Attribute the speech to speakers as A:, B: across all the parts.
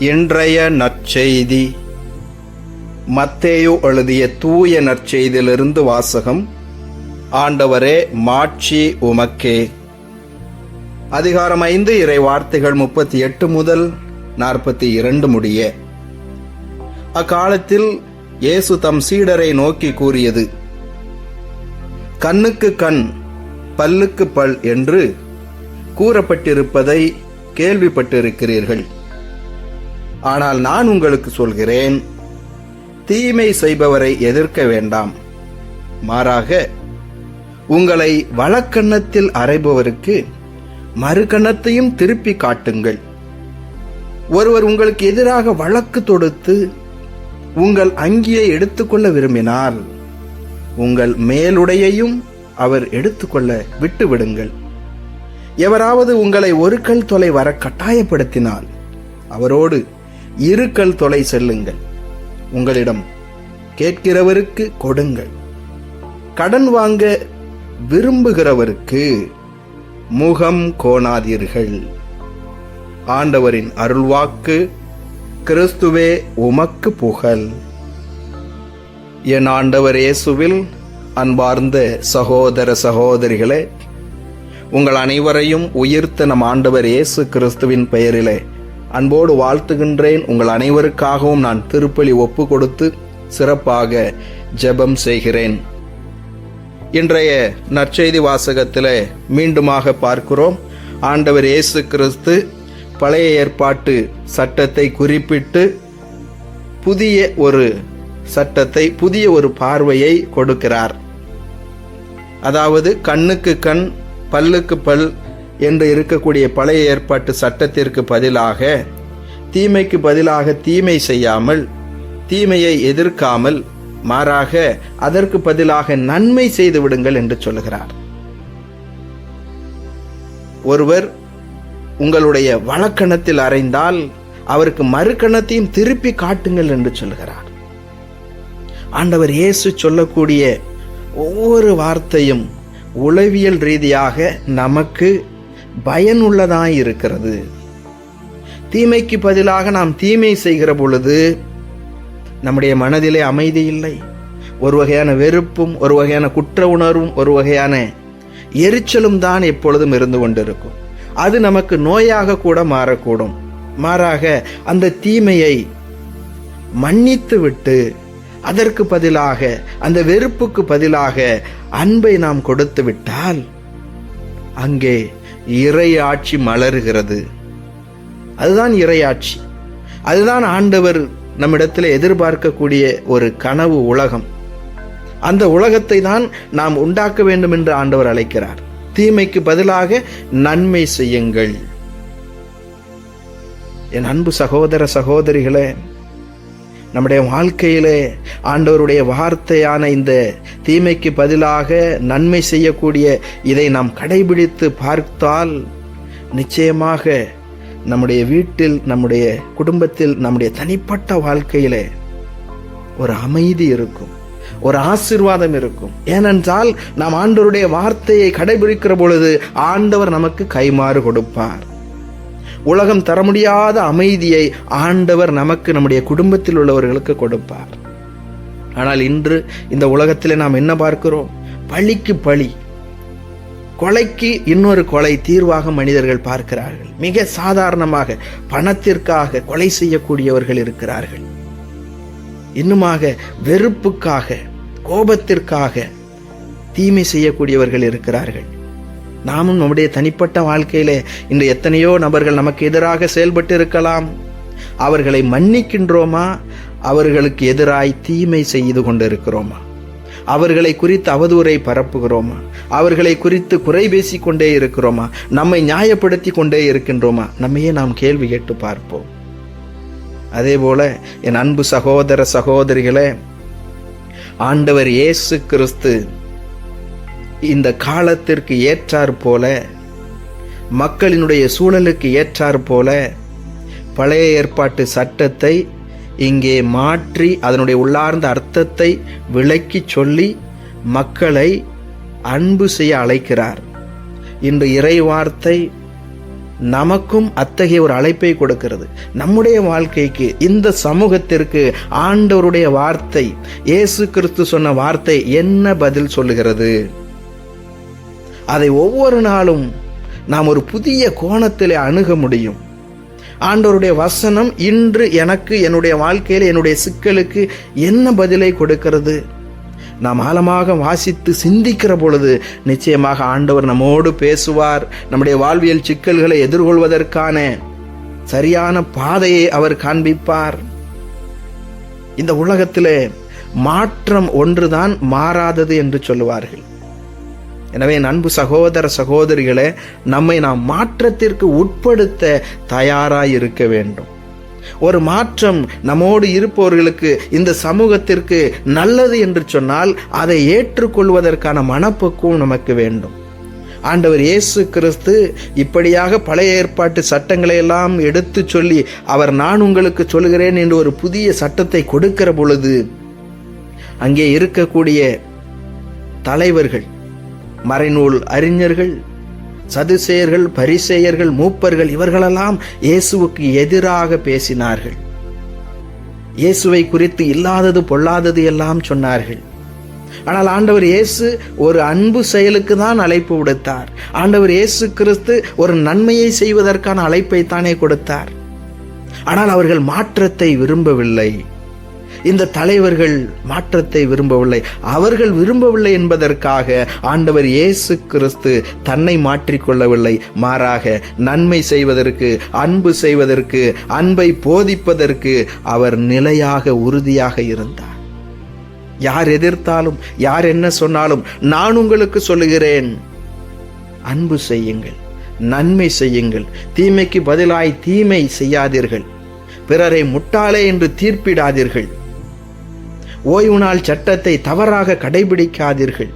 A: இன்றைய நற்செய்தி. மத்தேயு எழுதிய தூய நற்செய்தியிலிருந்து வாசகம் ஆண்டவரே மாட்சி உமக்கே. அதிகாரம் ஐந்து இறை வார்த்தைகள் முப்பத்தி எட்டு முதல் நாற்பத்தி இரண்டு முடிய. அக்காலத்தில் இயேசு தம் சீடரை நோக்கி கூறியது கண்ணுக்கு கண் பல்லுக்கு பல் என்று கூறப்பட்டிருப்பதை கேள்விப்பட்டிருக்கிறீர்கள். ஆனால் நான் உங்களுக்கு சொல்கிறேன் தீமை செய்பவரை எதிர்க்க வேண்டாம். மாறாக உங்களை வழக்கண்ணத்தில் அறைபவருக்கு மறுகணத்தையும் திருப்பி காட்டுங்கள். ஒருவர் உங்களுக்கு எதிராக வழக்கு தொடுத்து உங்கள் அங்கியை எடுத்துக்கொள்ள விரும்பினால் உங்கள் மேலுடையையும் அவர் எடுத்துக்கொள்ள விட்டுவிடுங்கள். எவராவது உங்களை ஒரு கல் தொலை வர கட்டாயப்படுத்தினால் அவரோடு இரு கல் தொலை செல்லுங்கள். உங்களிடம் கேட்கிறவருக்கு கொடுங்கள். கடன் வாங்க விரும்புகிறவருக்கு முகம் கோணாதீர்கள். ஆண்டவரின் அருள்வாக்கு கிறிஸ்துவே உமக்கு புகழ். என் ஆண்டவர் இயேசுவில் அன்பார்ந்த சகோதர சகோதரிகளே உங்கள் அனைவரையும் உயிர்த்த நம் ஆண்டவர் இயேசு கிறிஸ்துவின் பெயரிலே அன்போடு வாழ்த்துகின்றேன். உங்கள் அனைவருக்காகவும் நான் திருப்பலி ஒப்பு கொடுத்து சிறப்பாக ஜெபம் செய்கிறேன். இன்றைய நற்செய்தி வாசகத்தில் மீண்டுமாக பார்க்கிறோம். ஆண்டவர் இயேசு கிறிஸ்து பழைய ஏற்பாட்டு சட்டத்தை குறிப்பிட்டு புதிய ஒரு சட்டத்தை புதிய ஒரு பார்வையை கொடுக்கிறார். அதாவது கண்ணுக்கு கண் பல்லுக்கு பல் என்று இருக்கக்கூடிய பழைய ஏற்பாட்டு சட்டத்திற்கு பதிலாக தீமைக்கு பதிலாக தீமை செய்யாமல் தீமையை எதிர்க்காமல் மாறாக அதற்கு பதிலாக நன்மை செய்து விடுங்கள் என்று சொல்கிறார் ஒருவர் உங்களுடைய வழக்கணத்தில் அறைந்தால் அவருக்கு மறுக்கணத்தையும் திருப்பி காட்டுங்கள் என்று சொல்கிறார் ஆண்டவர் இயேசு சொல்லக்கூடிய ஒவ்வொரு வார்த்தையும் உளவியல் ரீதியாக நமக்கு பயனுள்ளதாய் இருக்கிறது. தீமைக்கு பதிலாக நாம் தீமை செய்கிற பொழுது நம்முடைய மனதிலே அமைதி இல்லை. ஒரு வகையான வெறுப்பும் ஒரு வகையான குற்ற உணர்வும் ஒரு வகையான எரிச்சலும் தான் எப்பொழுதும் இருந்து கொண்டிருக்கும். அது நமக்கு நோயாக கூட மாறக்கூடும். மாறாக அந்த தீமையை மன்னித்து விட்டு அதற்கு பதிலாக அந்த வெறுப்புக்கு பதிலாக அன்பை நாம் கொடுத்து விட்டால் அங்கே இறையாட்சி மலருகிறது. அதுதான் இறையாட்சி. அதுதான் ஆண்டவர் நம்மிடத்தில் எதிர்பார்க்கக்கூடிய ஒரு கனவு உலகம். அந்த உலகத்தை தான் நாம் உண்டாக்க வேண்டும் என்று ஆண்டவர் அழைக்கிறார். தீமைக்கு பதிலாக நன்மை செய்யுங்கள். என் அன்பு சகோதர சகோதரிகளே நம்முடைய வாழ்க்கையிலே ஆண்டவருடைய வார்த்தையான இந்த தீமைக்கு பதிலாக நன்மை செய்யக்கூடிய இதை நாம் கடைபிடித்து பார்த்தால் நிச்சயமாக நம்முடைய வீட்டில் நம்முடைய குடும்பத்தில் நம்முடைய தனிப்பட்ட வாழ்க்கையிலே ஒரு அமைதி இருக்கும் ஒரு ஆசிர்வாதம் இருக்கும். ஏனென்றால் நாம் ஆண்டவருடைய வார்த்தையை கடைபிடிக்கிற பொழுது ஆண்டவர் நமக்கு கைமாறு கொடுப்பார். உலகம் தர முடியாத அமைதியை ஆண்டவர் நமக்கு நம்முடைய குடும்பத்தில் உள்ளவர்களுக்கு கொடுப்பார். ஆனால் இன்று இந்த உலகத்தில் நாம் என்ன பார்க்கிறோம்? பழிக்கு பழி. கொலைக்கு இன்னொரு கொலை தீர்வாக மனிதர்கள் பார்க்கிறார்கள். மிக சாதாரணமாக பணத்திற்காக கொலை செய்யக்கூடியவர்கள் இருக்கிறார்கள். இன்னுமாக வெறுப்புக்காக கோபத்திற்காக தீமை செய்யக்கூடியவர்கள் இருக்கிறார்கள். நாமும் நம்முடைய தனிப்பட்ட வாழ்க்கையிலே இன்று எத்தனையோ நபர்கள் நமக்கு எதிராக செயல்பட்டு இருக்கலாம் அவர்களை மன்னிக்கின்றோமா? அவர்களுக்கு எதிராய் தீமை செய்து கொண்டிருக்கிறோமா? அவர்களை குறித்து அவதூறை பரப்புகிறோமா? அவர்களை குறித்து குறை பேசி கொண்டே இருக்கிறோமா? நம்மை நியாயப்படுத்தி கொண்டே இருக்கின்றோமா? நம்மையே நாம் கேள்வி கேட்டு பார்ப்போம். அதே போல என் அன்பு சகோதர சகோதரிகளே ஆண்டவர் இயேசு கிறிஸ்து இந்த காலத்திற்கு ஏற்றாற் போல மக்களினுடைய சூழலுக்கு ஏற்றாற் போல பழைய ஏற்பாட்டு சட்டத்தை இங்கே மாற்றி அதனுடைய உள்ளார்ந்த அர்த்தத்தை விளக்கி சொல்லி மக்களை அன்பு செய்ய அழைக்கிறார். இன்று இறை வார்த்தை நமக்கும் அத்தகைய ஒரு அழைப்பை கொடுக்கிறது. நம்முடைய வாழ்க்கைக்கு இந்த சமூகத்திற்கு ஆண்டவருடைய வார்த்தை இயேசு கிறிஸ்து சொன்ன வார்த்தை என்ன பதில் சொல்லுகிறது? அதை ஒவ்வொரு நாளும் நாம் ஒரு புதிய கோணத்தில் அணுக முடியும். ஆண்டவருடைய வசனம் இன்று எனக்கு என்னுடைய வாழ்க்கையில் என்னுடைய சிக்கலுக்கு என்ன பதிலை கொடுக்கிறது? நாம் ஆழமாக வாசித்து சிந்திக்கிற பொழுது நிச்சயமாக ஆண்டவர் நம்மோடு பேசுவார் நம்முடைய வாழ்வியல் சிக்கல்களை எதிர்கொள்வதற்கான சரியான பாதையை அவர் காண்பிப்பார். இந்த உலகத்திலே மாற்றம் ஒன்றுதான் மாறாதது என்று சொல்லுவார்கள். எனவே அன்பு சகோதர சகோதரிகளை நம்மை நாம் மாற்றத்திற்கு உட்படுத்த தயாராக இருக்க வேண்டும். ஒரு மாற்றம் நம்மோடு இருப்பவர்களுக்கு இந்த சமூகத்திற்கு நல்லது என்று சொன்னால் அதை ஏற்றுக்கொள்வதற்கான மனப்பக்குவம் நமக்கு வேண்டும். ஆண்டவர் இயேசு கிறிஸ்து இப்படியாக பழைய ஏற்பாட்டு சட்டங்களை எல்லாம் எடுத்து சொல்லி அவர் நான் உங்களுக்கு சொல்கிறேன் என்று ஒரு புதிய சட்டத்தை கொடுக்கிற பொழுது அங்கே இருக்கக்கூடிய தலைவர்கள் மறைநூல் அறிஞர்கள் சதுசேயர்கள் பரிசேயர்கள் மூப்பர்கள் இவர்களெல்லாம் இயேசுவுக்கு எதிராக பேசினார்கள். இயேசுவை குறித்து இல்லாதது பொல்லாதது எல்லாம் சொன்னார்கள். ஆனால் ஆண்டவர் இயேசு ஒரு அன்பு செயலுக்கு தான் அழைப்பு விடுத்தார். ஆண்டவர் இயேசு கிறிஸ்து ஒரு நன்மையை செய்வதற்கான அழைப்பை தானே கொடுத்தார். ஆனால் அவர்கள் மாற்றத்தை விரும்பவில்லை. இந்த தலைவர்கள் மாற்றத்தை விரும்பவில்லை. அவர்கள் விரும்பவில்லை என்பதற்காக ஆண்டவர் இயேசு கிறிஸ்து தன்னை மாற்றிக்கொள்ளவில்லை. மாறாக நன்மை செய்வதற்கு அன்பு செய்வதற்கு அன்பை போதிப்பதற்கு அவர் நிலையாக உறுதியாக இருந்தார். யார் எதிர்த்தாலும் யார் என்ன சொன்னாலும் நான் உங்களுக்கு சொல்லுகிறேன். அன்பு செய்யுங்கள் நன்மை செய்யுங்கள் தீமைக்கு பதிலாய் தீமை செய்யாதீர்கள். பிறரை முட்டாளே என்று தீர்ப்பிடாதீர்கள். ஓய்வு நாள் சட்டத்தை தவறாக கடைபிடிக்காதீர்கள்.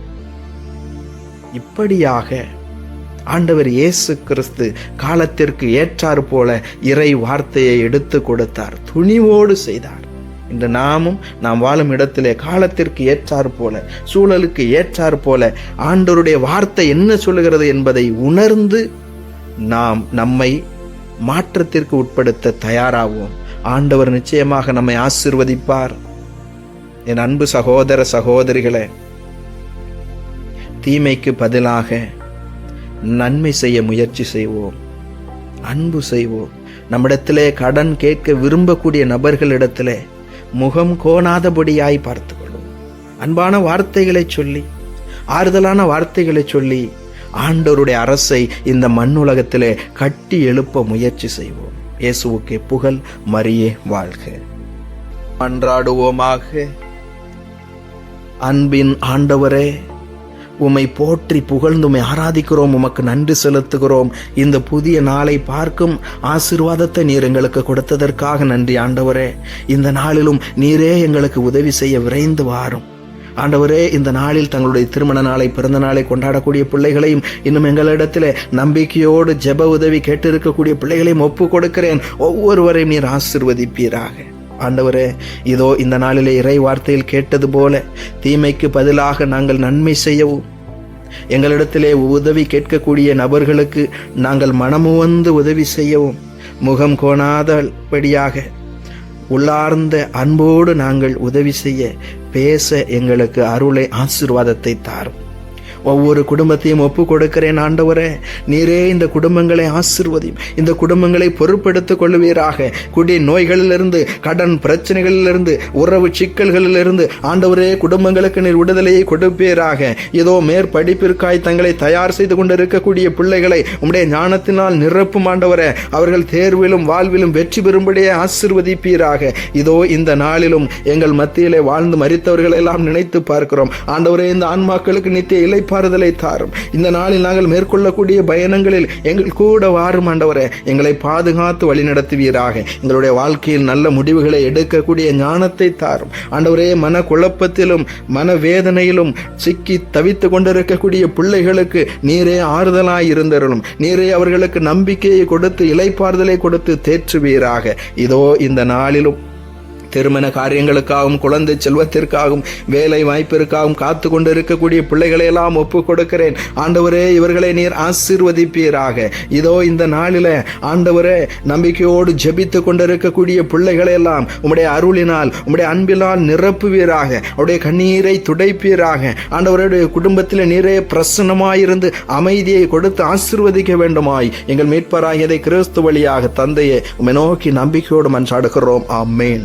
A: இப்படியாக ஆண்டவர் இயேசு கிறிஸ்து காலத்திற்கு ஏற்றாறு போல இறை வார்த்தையை எடுத்து கொடுத்தார். துணிவோடு செய்தார். இன்று நாமும் நாம் வாழும் இடத்திலே காலத்திற்கு ஏற்றாறு போல சூழலுக்கு ஏற்றாறு போல ஆண்டவருடைய வார்த்தை என்ன சொல்லுகிறது என்பதை உணர்ந்து நாம் நம்மை மாற்றத்திற்கு உட்படுத்த தயாராவோம். ஆண்டவர் நிச்சயமாக நம்மை ஆசிர்வதிப்பார். என் அன்பு சகோதர சகோதரிகளே தீமைக்கு பதிலாக நன்மை செய்ய முயற்சி செய்வோம் அன்பு செய்வோம். நம்மிடத்திலே கடன் கேட்க விரும்பக்கூடிய நபர்களிடத்திலே முகம் கோணாதபடியாய் பார்த்து கொள்வோம் அன்பான வார்த்தைகளை சொல்லி ஆறுதலான வார்த்தைகளை சொல்லி ஆண்டவருடைய அரசை இந்த மண்ணுலகத்திலே கட்டி எழுப்ப முயற்சி செய்வோம். இயேசுவுக்கு புகழ் மரியே வாழ்க. அன்றாடுவோமாக அன்பின் ஆண்டவரே உம்மை போற்றி புகழ்ந்து உம்மை ஆராதிக்கிறோம் உமக்கு நன்றி செலுத்துகிறோம். இந்த புதிய நாளை பார்க்கும் ஆசிர்வாதத்தை நீர் எங்களுக்கு கொடுத்ததற்காக நன்றி ஆண்டவரே. இந்த நாளிலும் நீரே எங்களுக்கு உதவி செய்ய விரைந்து வாரும். ஆண்டவரே இந்த நாளில் தங்களுடைய திருமண நாளை பிறந்த நாளை கொண்டாடக்கூடிய பிள்ளைகளையும் இன்னும் எங்களிடத்தில் நம்பிக்கையோடு ஜெப உதவி கேட்டிருக்கக்கூடிய பிள்ளைகளையும் ஒப்பு கொடுக்கிறேன். ஒவ்வொருவரையும் நீர் ஆசிர்வதிப்பீராக. ஆண்டவரே இதோ இந்த நாளிலே இறை வார்த்தையில் கேட்டது போல தீமைக்கு பதிலாக நாங்கள் நன்மை செய்யவும். எங்களிடத்திலே உதவி கேட்கக்கூடிய நபர்களுக்கு நாங்கள் மனமுவந்து உதவி செய்யவும். முகம் கோணாதபடியாக உள்ளார்ந்த அன்போடு நாங்கள் உதவி செய்ய பேச எங்களுக்கு அருளை ஆசிர்வாதத்தை தாரும். ஒவ்வொரு குடும்பத்தையும் ஒப்பு கொடுக்கிறேன் ஆண்டவரே. நீரே இந்த குடும்பங்களை ஆசிர்வதியும். இந்த குடும்பங்களை பொறுப்படுத்திக் கொள்வீராக. குடி நோய்களிலிருந்து கடன் பிரச்சனைகளிலிருந்து உறவு சிக்கல்களிலிருந்து ஆண்டவரே குடும்பங்களுக்கு நீர் விடுதலையை கொடுப்பீராக. இதோ மேற்படிப்பிற்காய் தங்களை தயார் செய்து கொண்டிருக்கக்கூடிய பிள்ளைகளை உம்முடைய ஞானத்தினால் நிரப்பும் ஆண்டவரே. அவர்கள் தேர்விலும் வாழ்விலும் வெற்றி பெறும்படியே ஆசிர்வதிப்பீராக. இதோ இந்த நாளிலும் எங்கள் மத்தியிலே வாழ்ந்து மறித்தவர்கள் எல்லாம் நினைத்து பார்க்கிறோம். ஆண்டவரே இந்த ஆன்மாக்களுக்கு நித்திய இலைப்பாறுதலை தாரும். இந்த நாளில் நாங்கள் மேற்கொள்ளக்கூடிய பயணங்களில் எங்கள் கூட வாரும் ஆண்டவரே எங்களை பாதுகாத்து வழிநடத்துவீராக. எங்களுடைய வாழ்க்கையில் நல்ல முடிவுகளை எடுக்கக்கூடிய ஞானத்தை தாரும். ஆண்டவரே மன குழப்பத்திலும் மன வேதனையிலும் சிக்கி தவித்து கொண்டிருக்கக்கூடிய பிள்ளைகளுக்கு நீரே ஆறுதலாய் இருந்தருளும். நீரே அவர்களுக்கு நம்பிக்கையை கொடுத்து இலைப்பாறுதலை கொடுத்து தேற்றுவீராக. இதோ இந்த நாளிலும் திருமண காரியங்களுக்காகவும் குழந்தை செல்வத்திற்காகவும் வேலை வாய்ப்பிற்காகவும் காத்து கொண்டு இருக்கக்கூடிய பிள்ளைகளை எல்லாம் ஒப்பு கொடுக்கிறேன். ஆண்டவரே இவர்களை நீர் ஆசீர்வதிப்பீராக. இதோ இந்த நாளில ஆண்டவரே நம்பிக்கையோடு ஜெபித்து கொண்டிருக்கக்கூடிய பிள்ளைகளை எல்லாம் உம்முடைய அருளினால் உம்முடைய அன்பினால் நிரப்புவீராக. அவருடைய கண்ணீரை துடைப்பீராக. ஆண்டவருடைய குடும்பத்தில் நீரே பிரசன்னமாயிருந்து அமைதியை கொடுத்து ஆசீர்வதிக்க வேண்டுமாய். எங்கள் மீட்பராகியதை கிறிஸ்து வழியாக தந்தையை உம்மை நோக்கி நம்பிக்கையோடு மன்றாடுகிறோம். ஆமேன்.